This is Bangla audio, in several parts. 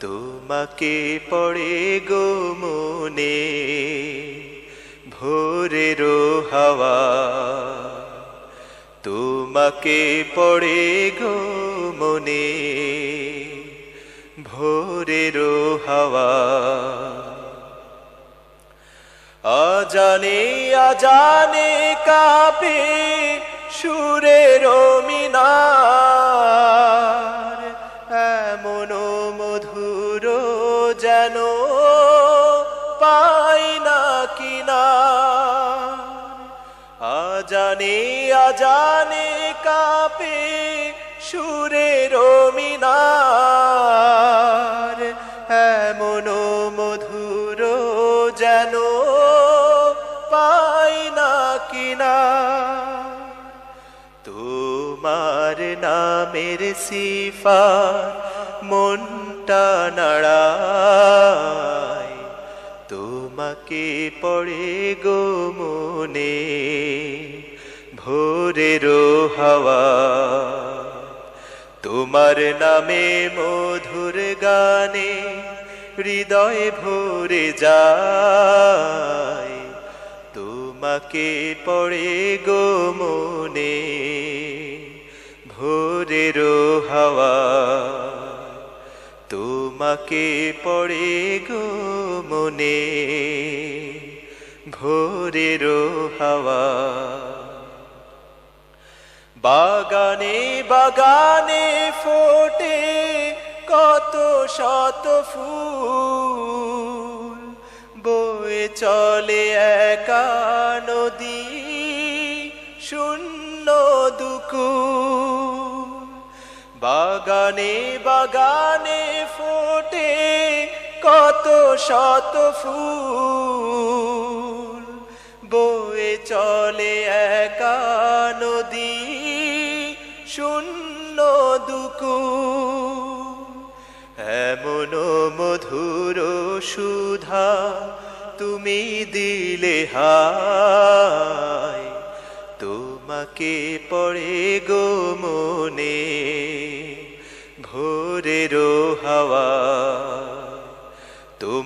তোমাকে পড়ে গো মনে, ভোরের হাওয়া। তোমাকে পড়ে গো মনে, ভোরের হাওয়া। আজানে আজানে কাপে সুরের মিনার যেন পাই না কিনা। আজানে আজানে কাপে সুরের মিনার এমন মধুর যেন পাই না কিনা। তোমার নামের সিফা মনটা নাড়ায়। তোমাকে পড়ে গো মনে ভোরের হাওয়া। তোমার নামে মধুর গানে হৃদয় ভরে যায়। তোমাকে পড়ে গো মনে ভোরের হাওয়া। তোমাকে পড়ে গো মনে, ভোরের হাওয়া। বাগানে বাগানে ফোটে কত শত ফুল, বয়ে চলে একা নদী, শূন্য দুকুল। বাগানে বাগানে ফোটে কত শত ফুল। বয়ে চলে একা নদী, শূন্য দুকু এমন মধুর সুধা তুমি দিলে হায়, তোমাকে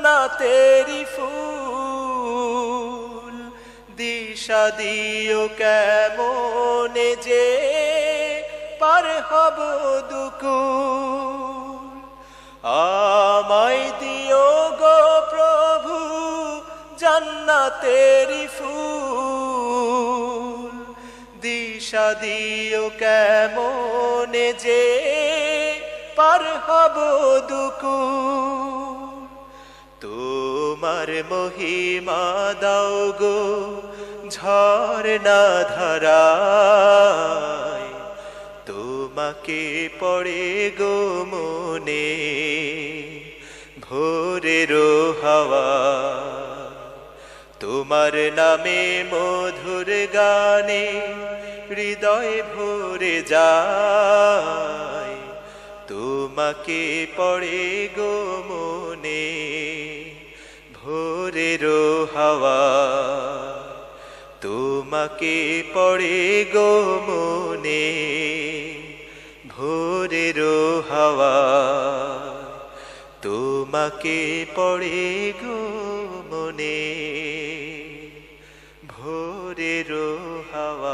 জান্নাতেরি ফুল। দিশা দিও কেমন যে পার হব দুকুল। আমায় দিও গো প্রভু জান্নাতেরি ফুল। দিশা দিও কেমন যে পার হব দুকুল। তোমার মহিমা দাও গো ঝর্ণা ধারায়। তোমাকে পড়ে গো মনে ভোরের হাওয়া। তোমার নামে মধুর গানে হৃদয় ভরে যায়। তোমাকে পড়ে গো মনে ভোরের হাওয়া। তোমাকে পড়ে গো মনে ভোরের হাওয়া। তোমাকে পড়ে গো মনে ভোরের হাওয়া।